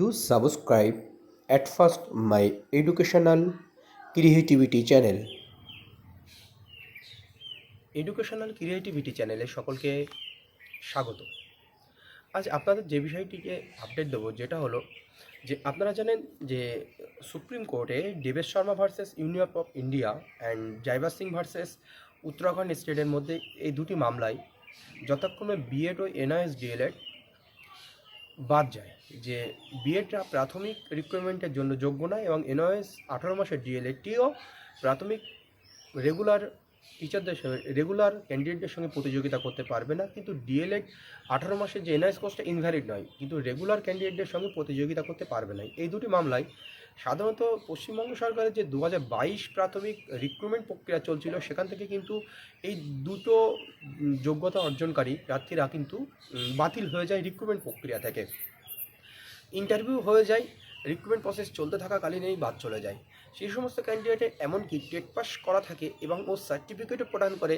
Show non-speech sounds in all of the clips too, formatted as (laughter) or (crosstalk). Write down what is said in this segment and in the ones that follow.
Do subscribe at first my educational creativity channel. Educational creativity চ্যানেলে সকলকে স্বাগত আজ আপনাদের যে বিষয়টিকে আপডেট দেবো যেটা হলো যে আপনারা জানেন যে সুপ্রিম কোর্টে Debesh Sharma versus union of India and Zaibar Singh versus Uttarakhand স্টেটের মধ্যে এই দুটি মামলায় যথাক্রমে বিএড ও এনআইএস ডিএলএড বাদ যায় যে বিএডটা প্রাথমিক রিক্রুটমেন্টের জন্য যোগ্য নয় এবং এনওএস আঠারো মাসের ডিএলএডটিও প্রাথমিক রেগুলার টিচারদের সঙ্গে রেগুলার ক্যান্ডিডেটদের সঙ্গে প্রতিযোগিতা করতে পারবে না। কিন্তু ডিএলএড আঠারো মাসের যে এনআইএস কোর্সটা ইনভ্যালিড নয়, কিন্তু রেগুলার ক্যান্ডিডেটদের সঙ্গে প্রতিযোগিতা করতে পারবে না। এই দুটি মামলায় সাধারণত পশ্চিমবঙ্গ সরকারের যে দু প্রাথমিক রিক্রুটমেন্ট প্রক্রিয়া চলছিল, সেখান থেকে কিন্তু এই দুটো যোগ্যতা অর্জনকারী প্রার্থীরা কিন্তু বাতিল হয়ে যায় রিক্রুটমেন্ট প্রক্রিয়া থেকে। ইন্টারভিউ হয়ে যায় রিক্রুটমেন্ট প্রসেস চলতে থাকাকালীনই বাদ চলে যায়। সেই সমস্ত ক্যান্ডিডেটের এমনকি টেট পাস করা থাকে এবং ও সার্টিফিকেটও প্রদান করে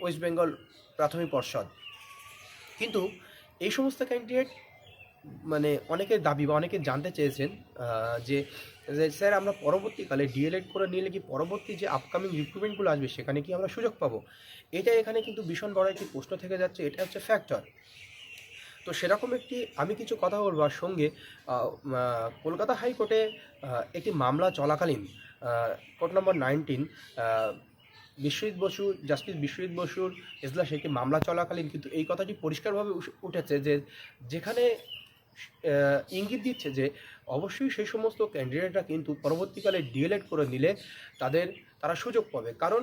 ওয়েস্ট বেঙ্গল প্রাথমিক পর্ষদ। কিন্তু এই সমস্ত ক্যান্ডিডেট মানে অনেকের দাবি বা অনেকে জানতে চেয়েছেন যে স্যার আমরা পরবর্তীকালে ডিএলএড করে নিলে কি পরবর্তী যে আপকামিং রিক্রুটমেন্টগুলো আসবে সেখানে কি আমরা সুযোগ পাবো? এটা এখানে কিন্তু ভীষণ বড় একটি প্রশ্ন থেকে যাচ্ছে, এটা হচ্ছে ফ্যাক্টর তো সেরকম একটি, আমি কিছু কথা বলব আর সঙ্গে কলকাতা হাইকোর্টে একটি মামলা চলাকালীন court number nineteen Biswajit Basu justice Biswajit বসুর এজলাসে একটি মামলা চলাকালীন কিন্তু এই কথাটি পরিষ্কারভাবে উঠেছে যে, যেখানে ইঙ্গিত দিচ্ছে যে অবশ্যই সেই সমস্ত ক্যান্ডিডেটরা কিন্তু পরবর্তীকালে ডিএলএড করে নিলে তাদের, তারা সুযোগ পাবে। কারণ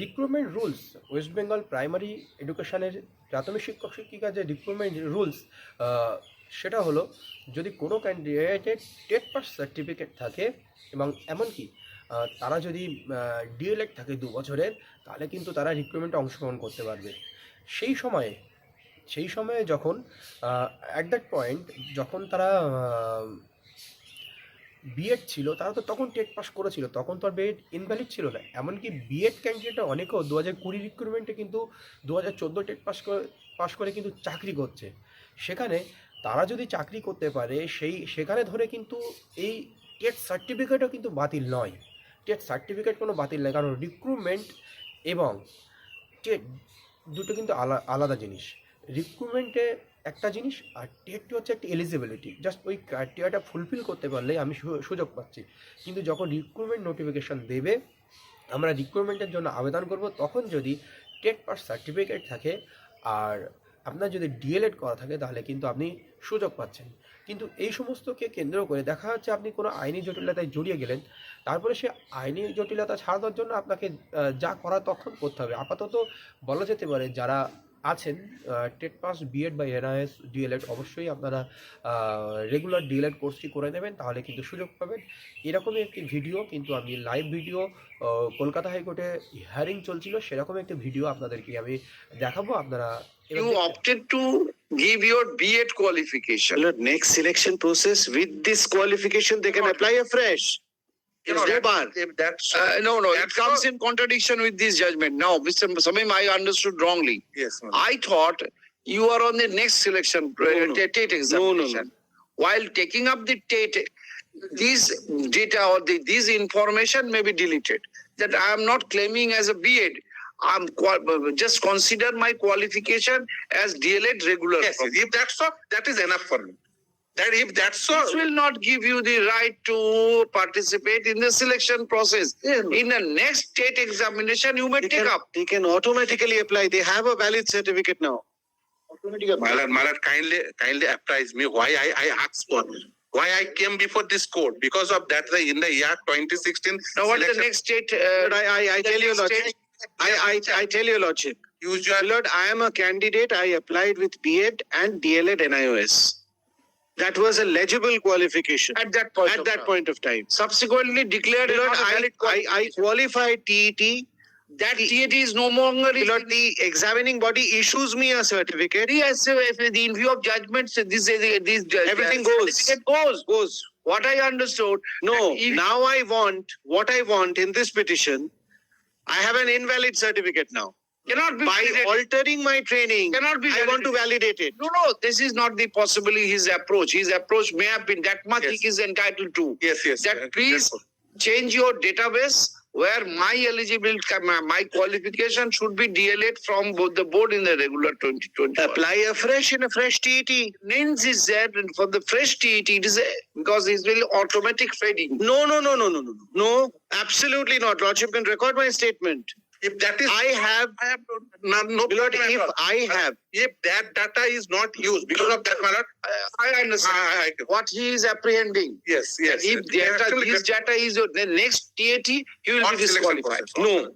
recruitment rules West Bengal primary এডুকেশনের প্রাথমিক শিক্ষক শিক্ষিকা যে রিক্রুটমেন্ট রুলস সেটা হলো যদি কোনো ক্যান্ডিডেটের টেট পাস সার্টিফিকেট থাকে এবং এমনকি তারা যদি ডিএলএড থাকে দু বছরের, তাহলে কিন্তু তারা রিক্রুটমেন্টে অংশগ্রহণ করতে পারবে। সেই সময়ে সেই সময়ে যখন অ্যাট দ্যাট পয়েন্ট যখন তারা বিএড ছিল, তারা তো তখন টেট পাস করেছিল, তখন তো আর বিএড ইনভ্যালিড ছিল না। এমনকি বিএড ক্যান্ডিডেটরা অনেকেও দু হাজার কুড়ি রিক্রুটমেন্টে কিন্তু দু হাজার চোদ্দ টেট পাস করে পাস করে কিন্তু চাকরি করছে। সেখানে তারা যদি চাকরি করতে পারে, সেই, সেখানে ধরে কিন্তু এই টেট সার্টিফিকেটও কিন্তু বাতিল নয়। টেট সার্টিফিকেট কোনো বাতিল নয়, কারণ রিক্রুটমেন্ট এবং টেট দুটো কিন্তু আলা, আলাদা জিনিস। রিক্রুটমেন্টে একটা জিনিস আর টেটটি হচ্ছে একটা এলিজিবিলিটি জাস্ট ওই ক্রাইটেরিয়াটা ফুলফিল করতে পারলেই আমি সুযোগ পাচ্ছি। কিন্তু যখন রিক্রুটমেন্ট নোটিফিকেশান দেবে, আমরা রিক্রুটমেন্টের জন্য আবেদন করব, তখন যদি টেট পাস সার্টিফিকেট থাকে আর আপনার যদি ডিএলএড করা থাকে, তাহলে কিন্তু আপনি সুযোগ পাচ্ছেন। কিন্তু এই সমস্তকে কেন্দ্র করে দেখা যাচ্ছে আপনি কোনো আইনি জটিলতায় জড়িয়ে গেলেন, তারপরে সে আইনি জটিলতা ছাড়ানোর জন্য আপনাকে যা করা তখন করতে হবে। আপাতত বলা যেতে পারে যারা আছেন টেট পাস বিএড বা এনআইএস ডিএলএড অবশ্যই আপনারা রেগুলার ডিএলএড কোর্সটি করে নেবেন তাহলে কিন্তু সুযোগ পাবেন এরকমই একটি ভিডিও কিন্তু আমি লাইভ ভিডিও কলকাতা হাইকোর্টে হিয়ারিং চলছিল সেরকম একটি ভিডিও আপনাদেরকে আমি দেখাবো আপনারা You opted to give your B.Ed qualification. Next selection process with this qualification, they can apply afresh. You know, no bar. If that's, Uh, no, no, it comes in contradiction with this judgment. Now, Mr. Samim, I understood wrongly. yes, ma'am. I thought you are on the next selection, uh, No, no. TET No, no, no. examination. While taking up the TET, these data or the, this information may be deleted. That I am not claiming as a B.Ed. I'm qua- just consider my qualification as DLED regular. Yes, if that's so, that is enough for me. That if that's so, This will not give you the right to participate in the selection process. In the next state examination, you may They take can, up. they can automatically apply. They have a valid certificate now. Malad, Malad, kindly, kindly apprise me why I, I asked for, why I came before this court. Because of that, the, in the year twenty sixteen. Now, what the next state? Uh, But I, I, I tell you, logic state- I, I, I tell you, logic Usually, Lord, I am a candidate. I applied with BEd and DLEd NIOS. That was a legible qualification At that point. at of that time. point of time. Subsequently declared Lord, I, I, I qualified E TET. That TET is no longer. Lord, the examining body issues me a certificate. Yes, if in view of judgments, this is this. uh, Everything uh, goes. certificate goes. Goes. What I understood. No, now I want what I want in this petition. I have an invalid certificate now. Cannot be By validated. altering my training, Cannot be I want to validate it. No, no, this is not the possibly his approach. His approach may have been that much Yes. he is entitled to. Yes, yes. That uh, please therefore. change your database where my eligibility, my qualification should be DLA from both the board in the regular twenty twenty. Apply afresh in a fresh TET. Names is there and for the fresh TET, it is a, because it's really automatic fading. No, no, no, no, no, no, no. No, absolutely not. Lordship can record my statement. If that is, I have, I have no, no Lord, if I have, if that data is not used because of that, matter, I understand. Ah, I, I, what he is apprehending. Yes, yes. If data, this data is the next TAT, he will be disqualified. No.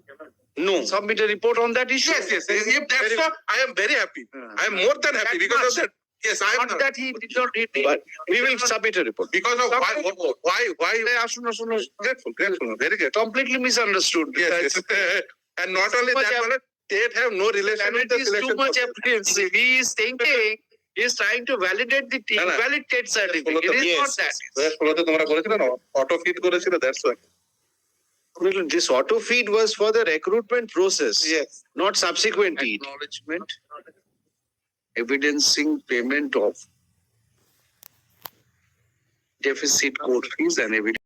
No. Submit a report on that issue. Yes, yes. If that's so, I am very happy. Ah. I am more than happy because of that. Yes, I am not that he did not read. But we will submit a report because of why, why, why? Why? Grateful, grateful, very good. Completely misunderstood. Yes, yes. (laughs) And not only much that, app- my lord, state have no relation And with it the is too selection. much process. apprehensive. He is thinking, he is trying to validate the No, no. invalid TET certificate. It is Yes. not that. Yes, বলতে তোমরা করেছিলে না auto fit করেছিলে that's why This auto feed was for the recruitment process, Yes. not subsequent TET. Acknowledgement, evidencing payment of deficit court fees and evidence.